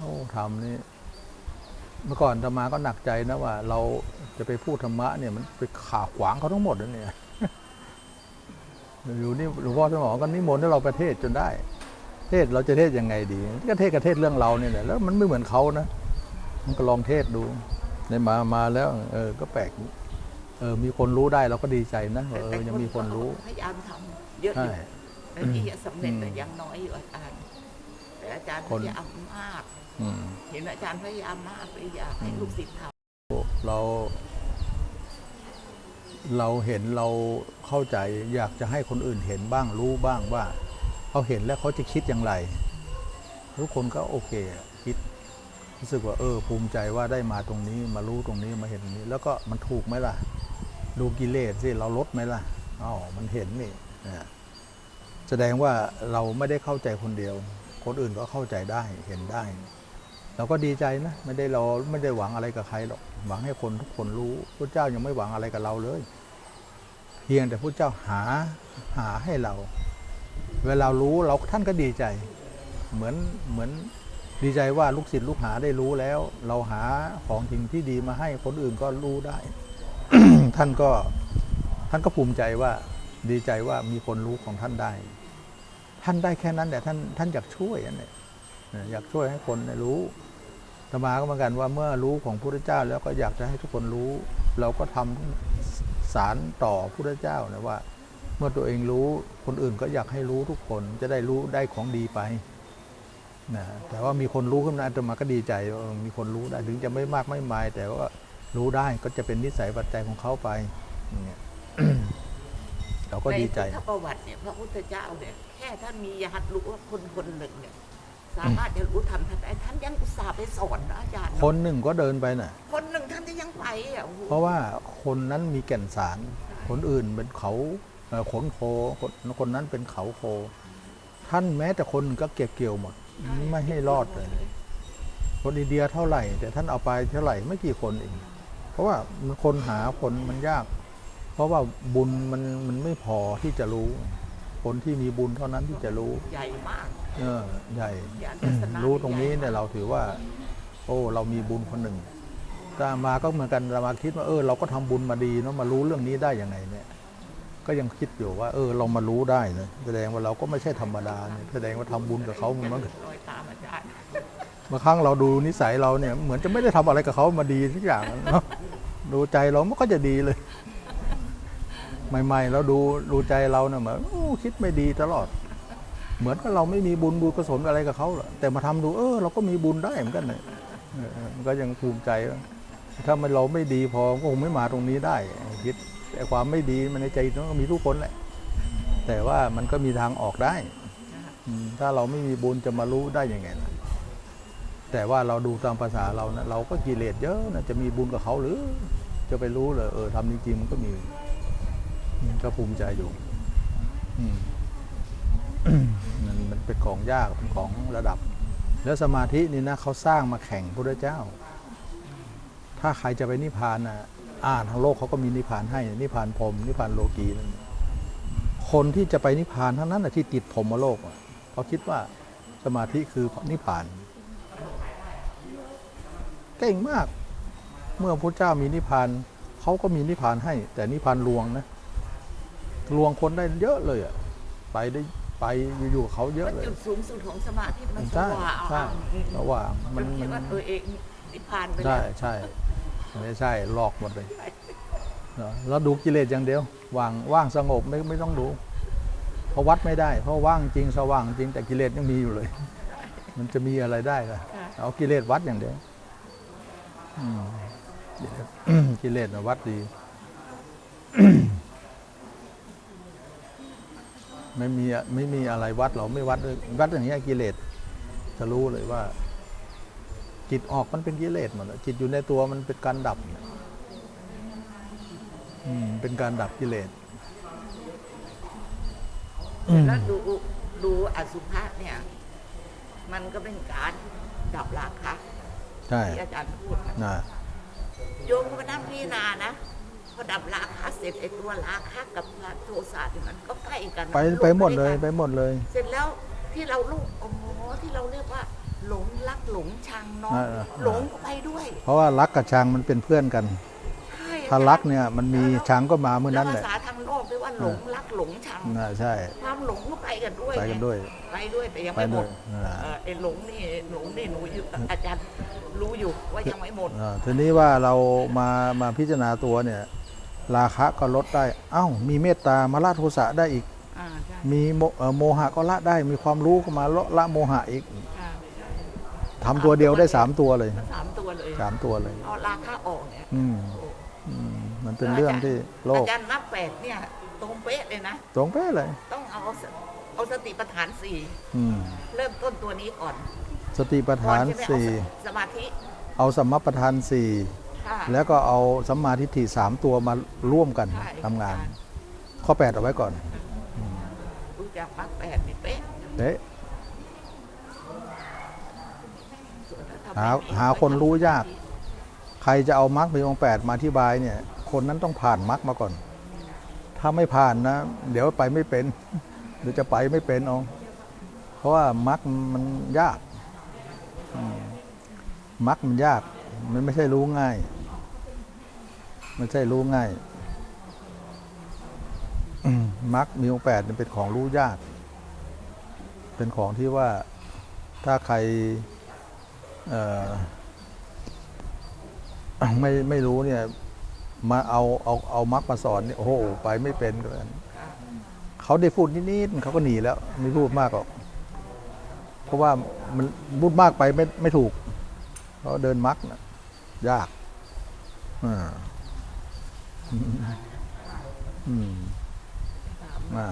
โอ้ทำนี่เมื่อก่อนธรรมาก็หนักใจนะว่า เราจะไปพูดธรรมะเนี่ยมันไปขาขวางเขาทั้งหมดนะเนี่ยอยู่นี่หลวงพ่อสมองก็นิมนต์ให้เราประเทศจนได้ เทศเราจะเทศยังไงดีก็เทศกับเทศเรื่องเราเนี่ยแหละแล้วมันไม่เหมือนเขานะมันก็ลองเทศดูในมามาแล้ว เออ ก็แปลกเออมีคนรู้ได้เราก็ดีใจนะว่าเออยังมีคนรู้พยายามทำเยอะอใช่ยู่แต่ที่จะสำเร็จแต่อืมยังน้อยอยู่อาจารย์ แต่อาจารย์คนพยายามมาก อืมเห็นอาจารย์พยายามมากเลยอยากให้ลูกศิษย์ทเรา เราเห็นเราเข้าใจ อยากจะให้คนอื่นเห็นบ้างรู้บ้างว่าเขาเห็นแล้วเขาจะคิดอย่างไร ทุกคนก็โอเคอะคิดรู้สึกว่าเออ ภูมิใจว่าได้มาตรงนี้มารู้ตรงนี้มาเห็นตรงนี้ แล้วก็มันถูกไหมล่ะ ดูกิเลสสิเราลดไหมล่ะอ๋อมันเห็นนี่นะแสดงว่าเราไม่ได้เข้าใจคนเดียว คนอื่นก็เข้าใจได้เห็นได้เราก็ดีใจนะไม่ได้เราไม่ได้หวังอะไรกับใครหรอกหวังให้คนทุกคนรู้พระเจ้ายังไม่หวังอะไรกับเราเลย เพียงแต่พระเจ้าหาหาให้เรา เวลารู้เราท่านก็ดีใจ เหมือนเหมือนดีใจว่าลูกศิษย์ลูกหาได้รู้แล้ว เราหาของจริงที่ดีมาให้คนอื่นก็รู้ได้ ท่านก็ท่านก็ภูมิใจว่าดีใจว่ามีคนรู้ของท่านได้ ท่านได้แค่นั้นแต่ท่านท่านอยากช่วยอันเนี้ยอยากช่วยให้คนรู้ธรรมาก็เหมือนกันว่าเมื่อรู้ของพระพุทธเจ้าแล้วก็อยากจะให้ทุกคนรู้ เราก็ทำสารต่อพระพุทธเจ้านะว่า เมื่อตัวเองรู้คนอื่นก็อยากให้รู้ทุกคนจะได้รู้ได้ของดีไปนะแต่ว่ามีคนรู้ขึ้นมาอาตมาก็ดีใจมีคนรู้ได้ถึงจะไม่มากไม่มาย แต่ว่ารู้ได้ก็จะเป็นนิสัยปัจจัยของเขาไปอย่างเงี้ย เราำก็ดีใจ ในพุทธประวัติเนี่ยพระพุทธเจ้าเนี่ยแค่ท่านมีญาติรู้ว่าคนคนหนึ่งเนี่ยสามารถจะรู้ทำท่านได้ท่านยังอุตส่าห์ไปสอนนะอาจารย์คนหนึ่งก็เดินไปน่ะ คนหนึ่งท่านจะยังไปอะโอ้โหเพราะว่าคนนั้นมีแก่นสาร คนอื่นเป็นเขาเอ่อขนโคคนคนนั้นเป็นเขาโค ท่านแม้แต่คนก็เก็บเกี่ยวหมด ไม่ให้รอดเลย คนอินเดียเท่าไหร่ แต่ท่านเอาไปเท่าไหร่ไม่กี่คนเอง เพราะว่ามันคนหาคนมันยากเพ ราะว่าบุญมันมันไม่พอที่จะรู้ คนที่มีบุญเท่านั้นที่จะรู้ ใหญ่มาก เออใหญ่ญาณทัศนะรู้ตรงนี้เนี่ยเราถือว่า โอ้ เรามีบุญคนหนึ่งตามาก็เหมือนกันตามาคิดว่าเออ เราก็ทำบุญมาดีเนาะมารู้เรื่องนี้ได้ยังไงเนี่ย ก็ยังคิดอยู่ว่า เออ เรามารู้ได้นะแสดงว่าเราก็ไม่ใช่ธรรมดาเนี่ยแสดงว่าทำบุญกับเขาเหมือนกันรอยตามอาจารย์บางครั้งเราดูนิสัยเราเนี่ย เหมือนจะไม่ได้ทำอะไรกับเขามาดีทุกอย่างเนาะดูใจเรามันก็จะดีเลย ใหม่ๆเราดูดูใจเราเนี่ยเหมือนคิดไม่ดีตลอด เหมือนกับเราไม่มีบุญบุญกุศลอะไรกับเขาหรอกแต่มาทำดูเออ เราก็มีบุญได้เหมือนกันเลยมันก็ยังภูมิใจว่าถ้ามันเราไม่ดีพอก็คงไม่มาตรงนี้ได้คิดแต่ความไม่ดีมันในใจมันก็มีทุกคนแหละ แต่ว่ามันก็มีทางออกได้ถ้าเราไม่มีบุญจะมารู้ได้ยังไงล่ะแต่ว่าเราดูตามภาษาเรานะเราก็กิเลสเยอะนะจะมีบุญกับเขาหรือ จะไปรู้เลยเออทำจริงๆมันก็มี ก็ภูมิใจอยู่อืมมันมันเป็นของยากเป็นของระดับ แล้วสมาธินี่นะเขาสร้างมาแข่งพระเจ้า ถ้าใครจะไปนิพพานนะอ่านทางโลกเขาก็มีนิพพานให้ นิพพานพรหมนิพพานโลกีนั่นคนที่จะไปนิพพานทั้งนั้นนะที่ติดพรหมโลกอะเขาคิดว่าสมาธิคือนิพพานเก่งมาก เมื่อพระเจ้ามีนิพพานเขาก็มีนิพพานให้ แต่นิพพานลวงนะ ลวงคนได้เยอะเลยอะไปได้ไปอยู่ๆกับเขาเยอะเลยจุดสูงสุดของสมาธิมันสใช่ว่างใช่ระหว่างมันคิมัดนว่าตัวเองนิพพานไปใช่แล้วใช่ไม่ใช่หลอกหมดเลยเนอะแล้วดูกิเลสอย่างเดียวว่างว่างสงบไม่ไม่ต้องดูเพราะวัดไม่ได้ เพราะว่างจริงสว่างจริงแต่กิเลสยังมีอยู่เลย มันจะมีอะไรได้ล่ะเอากิเลสวัดอย่างเดียวอืมกิเลสกิเลสน่ะวัดดี ไม่มีอะไม่มีอะไรวัดเราไม่วัดเลยวัดอย่างเงี้ยกิเลสจะรู้เลยว่า จิตออกมันเป็นกิเลสหมดอะจิตอยู่ในตัวมันเป็นการดับอืมเป็นการดับกิเลสแล้วดูดูอสุภะเนี่ย มันก็เป็นการดับราคะใช่ที่อาจารย์พูดนะนะโยมก็มานั่งพิจารณานะ พอดับราคะเสร็จไอ้ตัวราคะกับโทสะเนี่ยมันก็ใกล้กันไปมันไปหมดเลยกันไปหมดเลย เสร็จแล้วที่เราลูกอ๋อที่เราเรียกว่า หลงรักหลงชังเนาะเออหลงก็ไปด้วย เพราะว่ารักกับชังมันเป็นเพื่อนกันใช่ถ้ารักเนี่ยมันมีชังก็มาเมื่อแล้วนั้นแหภาละษาทางโลกเรียกว่าหลงรักหลงชังน่าใช่ความหลงก็ไปกันด้วยไปกันด้วยไปด้วยแต่ยังไปไม่หมด้วยดอ่าเออไอ้หลงนี่หลงนี่หนูอยู่อาจารย์รู้อยู่ว่ายังไม่หมดอ่าทีนี้ว่าเรามามาพิจารณาตัวเนี่ย ราคะก็ลดได้ เอ้า มีเมตตามาละโทสะได้อีกอ่าใช่มีโมเอ่อโมหะก็ละได้ มีความรู้ก็มาละละโมหะอีกอ่าใช่ทำตัวเดียวได้สามตัวเลยสามตัวเลยสามตัวเลยเอาราคาออกเนี่ยอืมอืมมันเป็นเรื่องที่โลกอาจารย์นับแปดเนี่ย ตรงเป๊ะเลยนะ ตรงเป๊ะเลย ต้องเอาสเอาสติปัฏฐานสี่อืมเริ่มต้นตัวนี้ก่อน สติปัฏก่อฐานจะได้เอาสี่สมาธิ เอาสัมมาปัฏฐานสี่ค่ะ แล้วก็เอาสัมมาทิฏฐิสามตัวมาร่วมกันใช่ทำงาน ข้อแปดเอาไว้ก่อนรู้จักมักแปดนี่เป๊ะเอ๊ะส่วนถ้ทำหาไม่ดีหาคนรู้ยาก ใครจะเอามรรคมีองค์แปดมาอธิบายเนี่ย คนนั้นต้องผ่านมรรคมาก่อน ถ้าไม่ผ่านนะ เดี๋ยวไปไม่เป็นเดี๋ยวจะไปไม่เป็นเอาเพราะว่ามรรคมันยากอืมมรรคมันยาก มันไม่ใช่รู้ง่ายไม่ใช่รู้ง่ายมมรรคมีองแปดเป็นของรู้ยาก เป็นของที่ว่าถ้าใครไม่ไม่รู้เนี่ย มาเอาเอาเอามักมาสอนเนี่ยโอ้โหไปไม่เป็นกันเขาได้พูดนิดๆเขาก็หนีแล้ว ไม่พูดมากหรอกเพราะว่ามันพูดมากไปไม่ไม่ถูกเพราเดินมักนะ ยากอ่าอืมอ่า